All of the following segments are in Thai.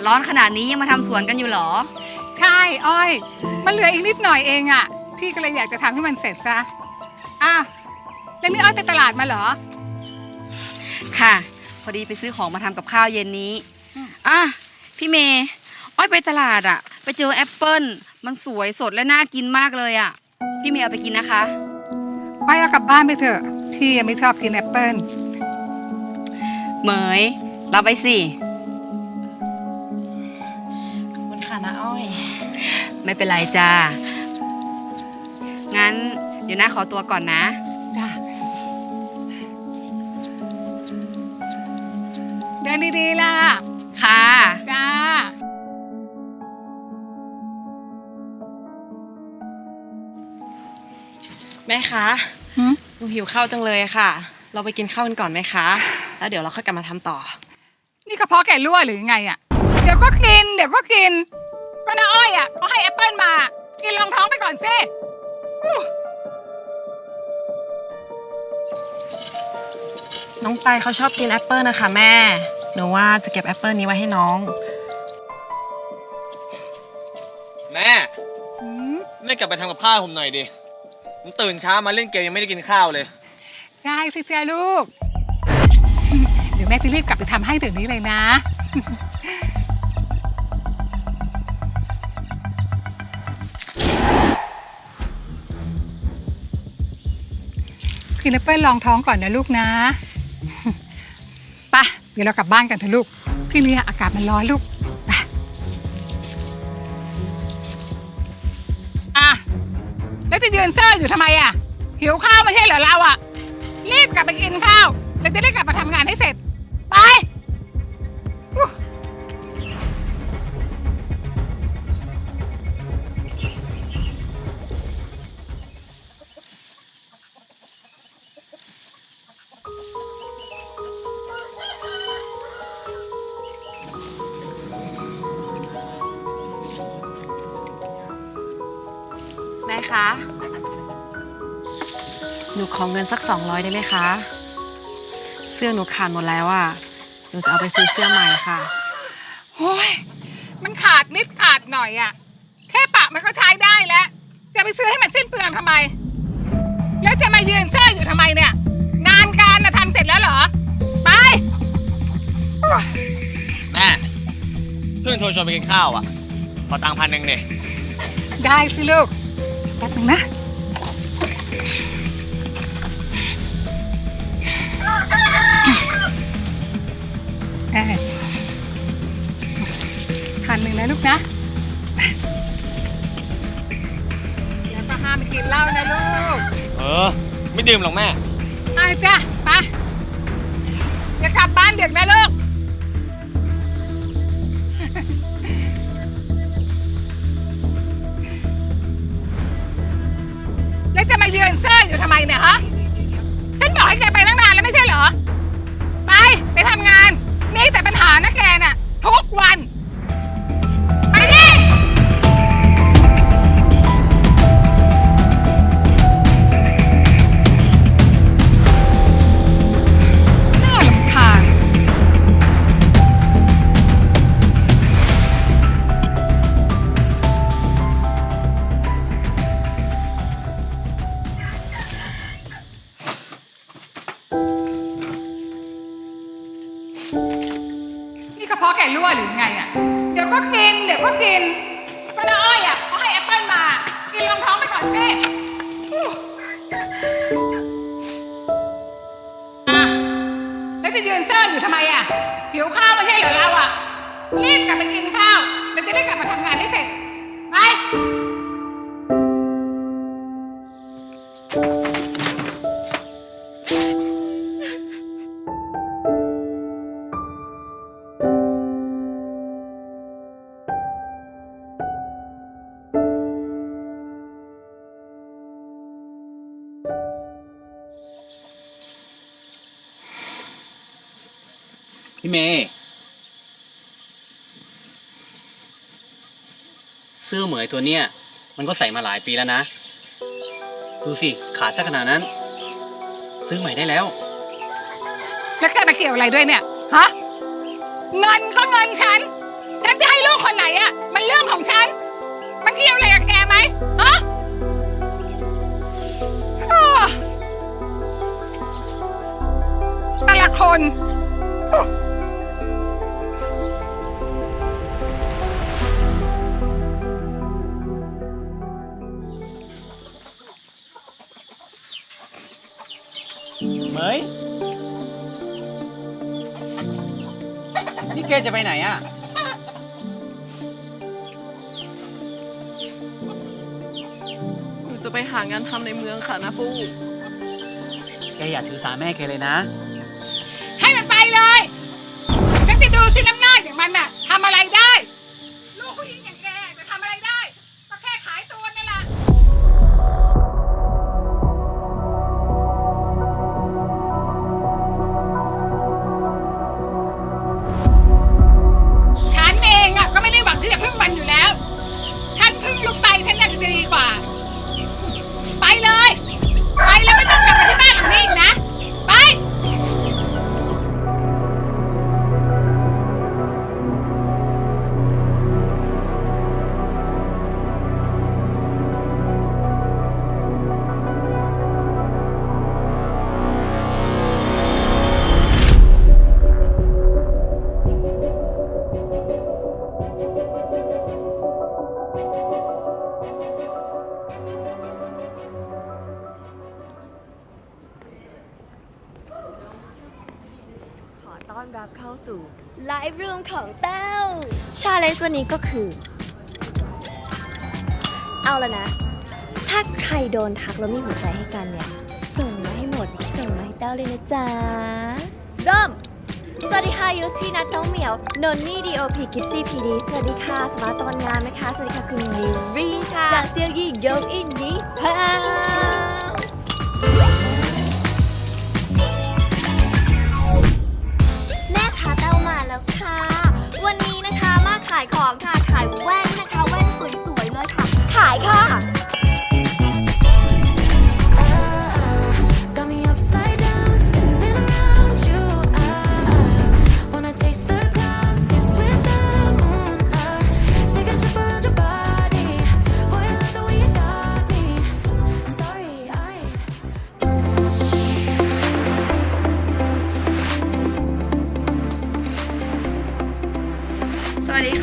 อากาศร้อนขนาดนี้ยังมาทำสวนกันอยู่เหรอ ใช่อ้อย มันเหลืออีกนิดหน่อยเองอะ พี่ก็เลยอยากจะทำให้มันเสร็จซะอ้าวแล้วนี่อ้อยไปตลาดมาเหรอ ค่ะ พอดีไปซื้อของมาทำกับข้าวเย็นนี้อืม อะพี่เมย์อ้อยไปตลาดอะไปเจอแอปเปิ้ลมันสวยสดและน่ากินมากเลยอะพี่เมย์เอาไปกินนะคะ อ้อยเอากลับบ้านไปเถอะ พี่ยังไม่ชอบกินแอปเปิ้ลเหมยรับไปสิ ไม่เป็นไรจ้า งั้นเดี๋ยวน้าขอตัวก่อนนะ จ้าเดินดีๆล่ะ ค่ะ จ้า แม่คะหืม หนูหิวข้าวจังเลยค่ะ เราไปกินข้าวกันก่อนไหมคะ แล้วเดี๋ยวเราค่อยกลับมาทำต่อ นี่กระเพาะแกรั่วหรือยังไงอะ เดี๋ยวก็กิน เดี๋ยวก็กิน ก็น้าอ้อยอะเขาให้แอปเปิ้ลมา กินรองท้องไปก่อนสิอู้น้องไตเขาชอบกินแอปเปิลนะคะแม่ หนูว่าจะเก็บแอปเปิลนี้ไว้ให้น้อง แม่หืมแม่กลับไปทำกับข้าวผมหน่อยดิผมตื่นเช้ามาเล่นเกมยังไม่ได้กินข้าวเลย ได้สิจ้าลูก เดี๋ยวแม่จะรีบกลับไปทำให้ถึงนี้เลยนะ กินแอปเปิ้ลลองท้องก่อนนะลูกนะปะเดี๋ยวเรากลับบ้านกันเถอะลูกที่นี่อากาศมันร้อนลูกไปอะแล้วจะยืนเซอร์อยู่ทำไมอะหิวข้าวไม่ใช่เหรอเราอะรีบกลับไปกินข้าว แล้วจะได้กลับมาทำงานให้เสร็จ คะ หนูขอเงินสัก 200 ได้ไหมคะ เสื้อหนูขาดหมดแล้วอะหนูจะเอาไปซื้อเสื้อใหม่ค่ะ โอ้ยมันขาดนิดขาดหน่อยอะแค่ปะมันก็ใช้ได้แล้ว จะไปซื้อให้มันสิ้นเปลืองทำไม แล้วจะมายืนเซอร์อยู่ทำไมเนี่ยงานการนะทำเสร็จแล้วเหรอ ไปอู้แม่เพื่อนโทรชวนไปกินข้าวอะ ขอตังค์พันหนึ่งเนี่ยได้สิลูก แป๊บนึงนะเอ้ยทานหนึ่งนะลูกนะ แล้วก็ห้ามกินเหล้านะลูก เออ ไม่ดื่มหรอกแม่เอาจ้ะ ไป อย่ากลับบ้านเด็กนะลูก กินก็น้าอ้อยอะเขาให้แอปเปิ้ลมา กินรองท้องไปก่อนสิอู้อะแล้วจะยืนเซอร์อยู่ทำไมอะหิวข้าวไม่ใช่เหรอเราอะ รีบกลับไปกินข้าวแล้วจะได้กลับมาทำงานได้เสร็จ ไป พี่เมย์เสื้อเหมยตัวเนี้ยมันก็ใส่มาหลายปีแล้วนะ ดูสิ ขาดซะขนาดนั้น ซื้อใหม่ได้แล้ว แล้วมาเกี่ยวอะไรด้วยเนี่ยฮะเงินก็เงินฉัน ฉันจะให้ลูกคนไหนอะมันเรื่องของฉัน มันเกี่ยวอะไรกับแกไหมฮะอ้อแต่ละคน นี่แกจะไปไหนอะ หนูจะไปหางานทำในเมืองค่ะนะปูแกอย่าถือสาแม่แกเลยนะ ให้มันไปเลย ฉันจะดูสิน้ำหน้าอย่างมันน่ะทำอะไรได้ ลูกผู้หญิงอย่าง ต้อนรับเข้าสู่ไลฟ์รูมของแต้วชาเลนจ์วันนี้ก็คือ เอาละนะ ถ้าใครโดนทักแล้วมีหัวใจให้กันเนี่ย ส่งมาให้หมด ส่งมาให้แต้วเลยนะจ๊ะ เริ่ม สวัสดีค่ะยูสพีนัทน้องเหมียวนนนี่ดีโอพีกิฟซี่พีดีสวัสดีค่ะ สมาร์ตตะวันงามนะคะ สวัสดีค่ะคุณนิวรีค่ะ จากเซียวยี่ยงอินนี้พา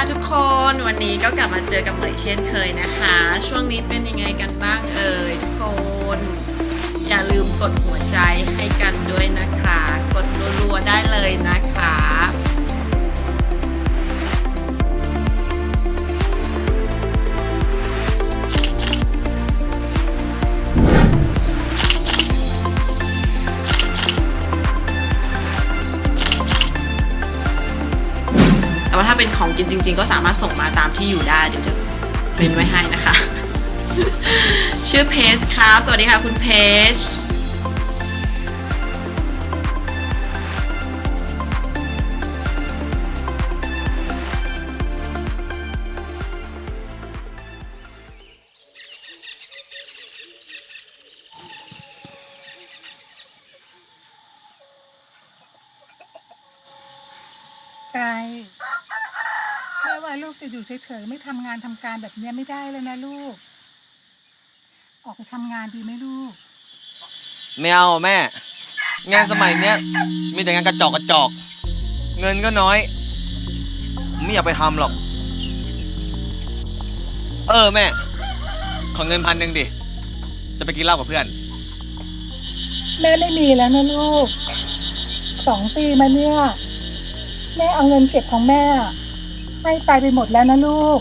ค่ะทุกคนวันนี้ก็กลับมาเจอกับเหมยเช่นเคยนะคะ ช่วงนี้เป็นยังไงกันบ้างเอ่ยทุกคน อย่าลืมกดหัวใจให้กันด้วยนะคะ กดรัวๆได้เลยนะคะ เป็นของกินจริง ๆ ก็สามารถส่งมาตามที่อยู่ได้ เดี๋ยวจะเป็นไว้ให้นะคะ ชื่อเพจครับ สวัสดีค่ะคุณเพจไกล แม่ว่าลูกจะอยู่เฉยๆไม่ทำงานทำการแบบเนี้ยไม่ได้เลยนะลูก ออกไปทำงานดีไหมลูก ไม่เอาแม่ งานสมัยเนี้ยมีแต่งานกระจอกกระจอก เงินก็น้อย ไม่อยากไปทำหรอก เออแม่ ขอเงินพันหนึ่งดิ จะไปกินเหล้ากับเพื่อน แม่ไม่มีแล้วนะลูก สองปีมาเนี่ย แม่เอาเงินเก็บของแม่ ให้ไปไปหมดแล้วนะลูก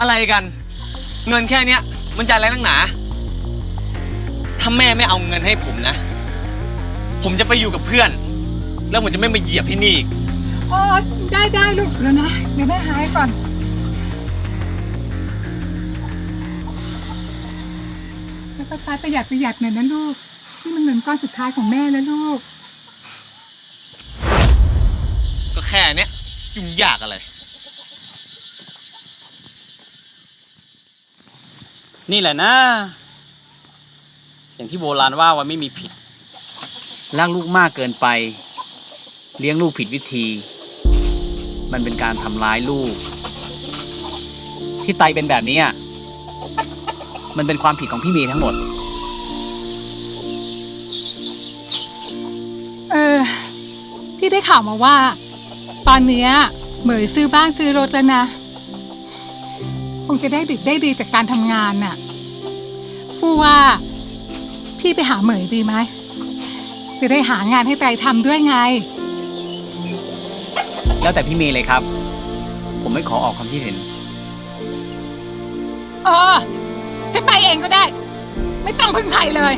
อะไรกัน เงินแค่เนี้ย มันจะอะไรนักหนาถ้าแม่ไม่เอาเงินให้ผมนะ ผมจะไปอยู่กับเพื่อน แล้วผมจะไม่มาเหยียบที่นี่อีกอ๋อ ได้ได้ลูกแล้วนะ เดี๋ยวแม่หายก่อน แล้วก็ใช้ประหยัดประหยัดหน่อยนะลูกนี่มันเงินก้อนสุดท้ายของแม่แล้วลูก ค่เนี้ยยุ่งยากอะไร นี่แหละนะ อย่างที่โบราณว่าว่าไม่มีผิดรักลูกมากเกินไป เลี้ยงลูกผิดวิธี มันเป็นการทำร้ายลูก ที่ไตเป็นแบบนี้อะมันเป็นความผิดของพี่เมย์ทั้งหมด เออ พี่ได้ข่าวมาว่า ตอนเนี้ยเหมยซื้อบ้านซื้อรถแล้วนะ คงจะได้ดิบได้ดีจากการทำงานน่ะ ฟูว่า พี่ไปหาเหมยดีไหม จะได้หางานให้ไตรทำด้วยไง แล้วแต่พี่เมย์เลยครับ ผมไม่ขอออกความคิดเห็น เออฉันไปเองก็ได้ ไม่ต้องพึ่งใครเลย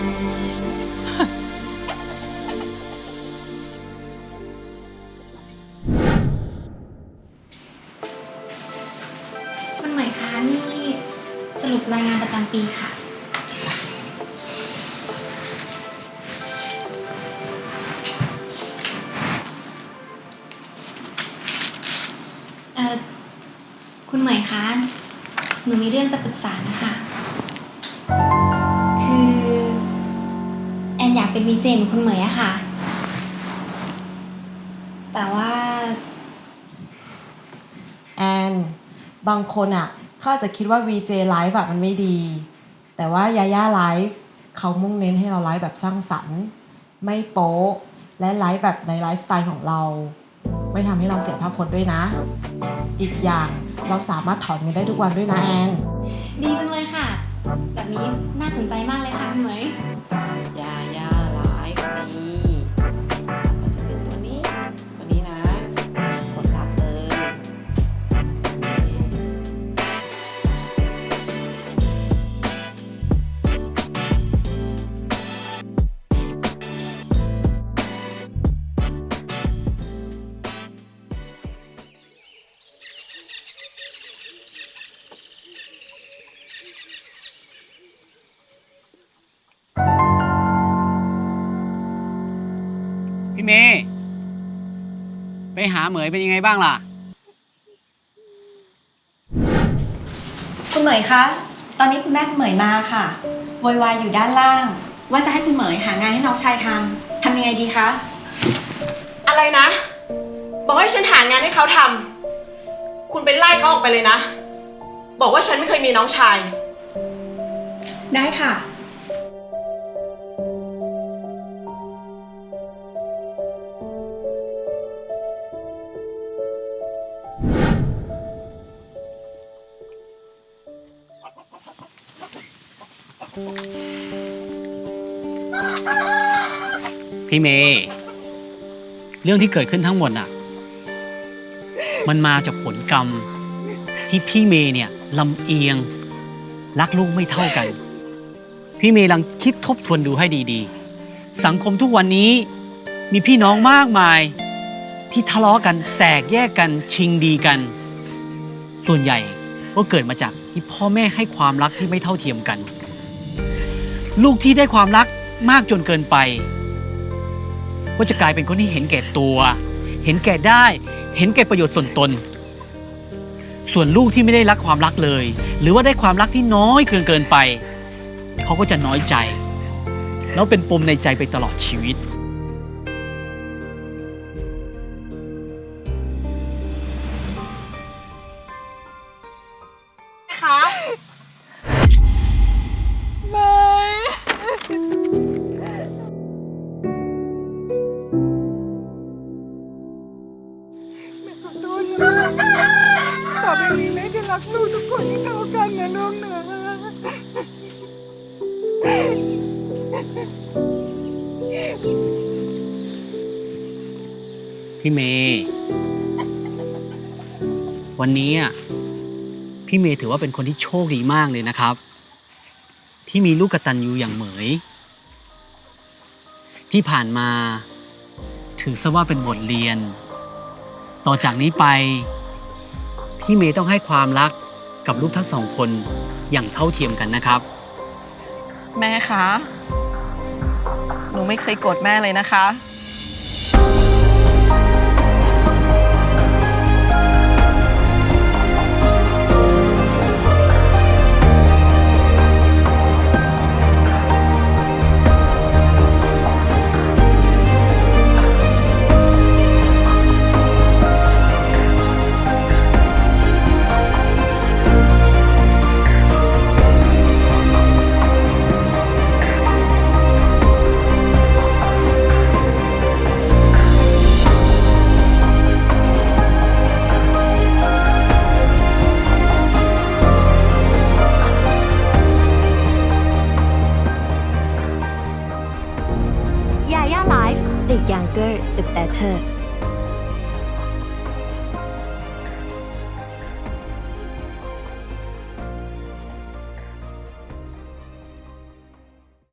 อยากเป็นวีเจเหมือนคุณเหมยอะค่ะ แต่ว่า แอน บางคนอะเขาอาจจะคิดว่า VJ ไลฟ์แบบมันไม่ดี แต่ว่ายาย่าไลฟ์เขามุ่งเน้นให้เราไลฟ์แบบสร้างสรรค์ ไม่โป๊ะ และไลฟ์แบบในไลฟ์สไตล์ของเรา ไม่ทำให้เราเสียภาพพจน์ด้วยนะ อีกอย่างเราสามารถถอนเงินได้ทุกวันด้วยนะแอน ดีจังเลยค่ะ แบบนี้น่าสนใจมากเลยค่ะคุณเหมย หาเหมยเป็นยังไงบ้างล่ะ คุณเหมยคะ ตอนนี้คุณแม่คุณเหมยมาค่ะโวยวายอยู่ด้านล่าง ว่าจะให้คุณเหมยหางานให้น้องชายทำทำยังไงดีคะ อะไรนะ บอกให้ฉันหางานให้เขาทำคุณไปไล่เขาออกไปเลยนะ บอกว่าฉันไม่เคยมีน้องชาย ได้ค่ะ พี่เมย์เรื่องที่เกิดขึ้นทั้งหมดน่ะ มันมาจากผลกรรมที่พี่เมย์เนี่ยลำเอียง รักลูกไม่เท่ากัน พี่เมย์ลังคิดทบทวนดูให้ดีๆ สังคมทุกวันนี้มีพี่น้องมากมาย ที่ทะเลาะกันแตกแยกกันชิงดีกัน ส่วนใหญ่ก็เกิดมาจากที่พ่อแม่ให้ความรักที่ไม่เท่าเทียมกัน ลูกที่ได้ความรักมากจนเกินไป ว่าจะกลายเป็นคนที่เห็นแก่ตัว เห็นแก่ได้ เห็นแก่ประโยชน์ส่วนตน ส่วนลูกที่ไม่ได้รักความรักเลย หรือว่าได้ความรักที่น้อยเกินเกินไป เขาก็จะน้อยใจ แล้วเป็นปมในใจไปตลอดชีวิต พี่เมย์วันนี้อะพี่เมย์ถือว่าเป็นคนที่โชคดีมากเลยนะครับ ที่มีลูกกตัญญูอย่างเหมย ที่ผ่านมา ถือซะว่าเป็นบทเรียน ต่อจากนี้ไป พี่เมย์ต้องให้ความรักกับลูกทั้งสองคนอย่างเท่าเทียมกันนะครับ แม่คะ ไม่เคยโกรธแม่เลยนะคะ